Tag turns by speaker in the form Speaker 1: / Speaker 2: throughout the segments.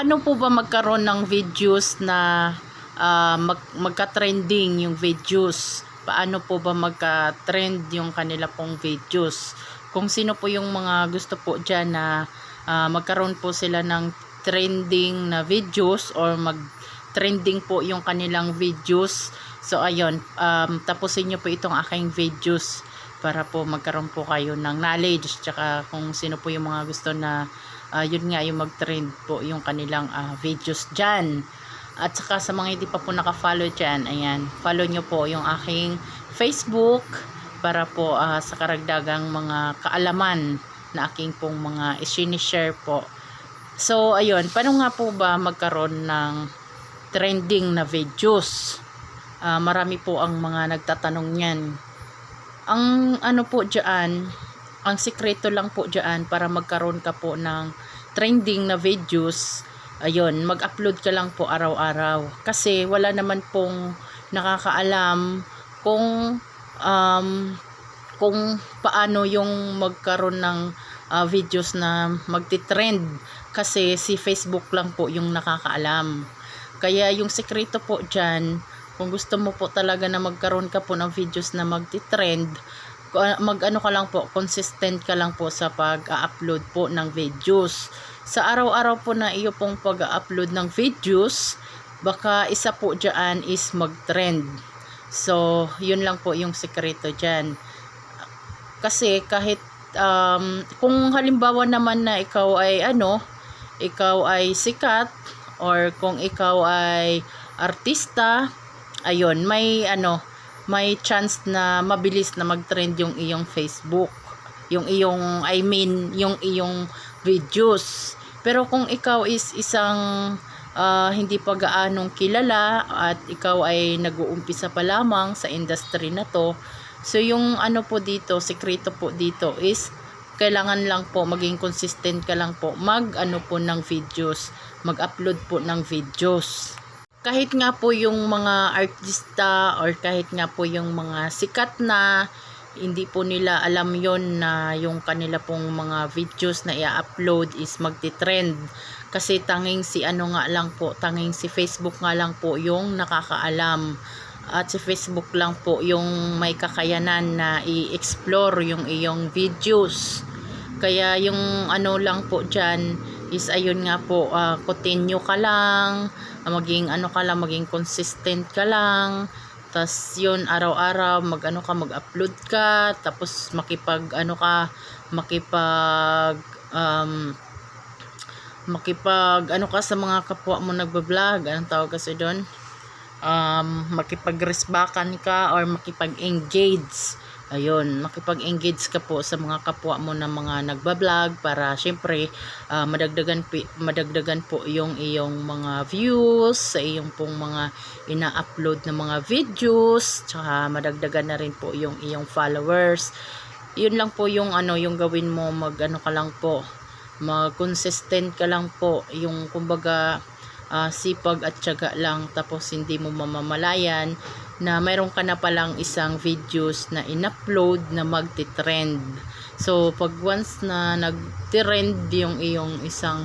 Speaker 1: paano po ba magkaroon ng videos na ah, mag, magka-trending yung videos? Paano po ba magka-trend yung kanila pong videos? Kung sino po yung mga gusto po dyan na ah, magkaroon po sila ng trending na videos or mag-trending po yung kanilang videos. So ayun, um, tapusin nyo po itong aking videos para po magkaroon po kayo ng knowledge tsaka kung sino po yung mga gusto na ah, yun nga yung mag-trend po yung kanilang ah, videos dyan. At saka sa mga hindi pa po naka-follow dyan, ayan, follow nyo po yung aking Facebook para po ah, sa karagdagang mga kaalaman na aking pong mga isinishare po. So, ayun, paano nga po ba magkaroon ng trending na videos? Ah, marami po ang mga nagtatanong niyan. Ang ano po dyan, ang sikreto lang po dyan para magkaroon ka po ng trending na videos, ayun, mag-upload ka lang po araw-araw. Kasi wala naman pong nakakaalam kung um, kung paano yung magkaroon ng ah, videos na magti-trend kasi si Facebook lang po yung nakakaalam. Kaya yung sekreto po dyan, kung gusto mo po talaga na magkaroon ka po ng videos na magti-trend, mag ano ka lang po, consistent ka lang po sa pag-upload po ng videos. Sa araw-araw po na iyo pong pag-upload ng videos, baka isa po dyan is mag-trend. So, yun lang po yung sekreto dyan. Kasi kahit um, kung halimbawa naman na ikaw ay ano, ikaw ay sikat or kung ikaw ay artista, ayun, may ano, may chance na mabilis na mag-trend yung iyong Facebook. Yung iyong, I mean, yung iyong videos. Pero kung ikaw is isang ah, hindi pa gaanong kilala at ikaw ay nag-uumpisa pa lamang sa industry na to, so yung ano po dito, sekreto po dito is kailangan lang po maging consistent ka lang po mag ano po ng videos, mag-upload po ng videos kahit nga po yung mga artista or kahit nga po yung mga sikat na hindi po nila alam yon na yung kanila pong mga videos na i-upload is magti-trend. Kasi tanging si ano nga lang po tanging si Facebook nga lang po yung nakakaalam. At si Facebook lang po yung may kakayanan na i-explore yung iyong videos. Kaya yung ano lang po dyan is ayun nga po ah, continue ka lang maging ano ka lang maging consistent ka lang. Tas yun araw-araw mag ano ka mag-upload ka tapos makipag ano ka makipag um, makipag ano ka sa mga kapwa mo nagba-vlog anong tawag kasi doon um, makipag-resbakan ka or makipag-engage ayun, makipag-engage ka po sa mga kapwa mo na mga nagba-vlog para syempre ah, madagdagan, madagdagan po yung iyong mga views sa iyong pong mga ina-upload na mga videos tsaka madagdagan na rin po yung iyong followers. Yun lang po yung ano yung gawin mo mag ano ka lang po mag consistent ka lang po yung kumbaga ah, sipag at tiyaga lang tapos hindi mo mamamalayan na mayroon ka na palang isang videos na in-upload na magti-trend. So, pag once na nag-trend yung iyong isang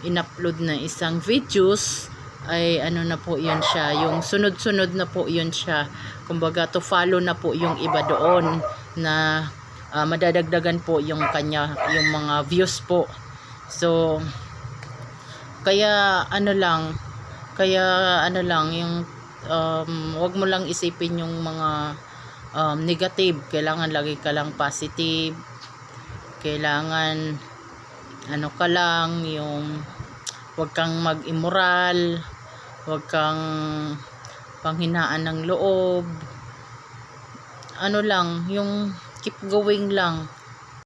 Speaker 1: in-upload na isang videos, ay ano na po yun siya, yung sunod-sunod na po yun siya. Kumbaga, to follow na po yung iba doon na ah, madadagdagan po yung kanya, yung mga views po. So, kaya ano lang, kaya ano lang, yung um, wag mo lang isipin yung mga um, negative. Kailangan lagi ka lang positive. Kailangan ano ka lang, yung wag kang mag-immoral, wag kang panghinaan ng loob. Ano lang, yung keep going lang.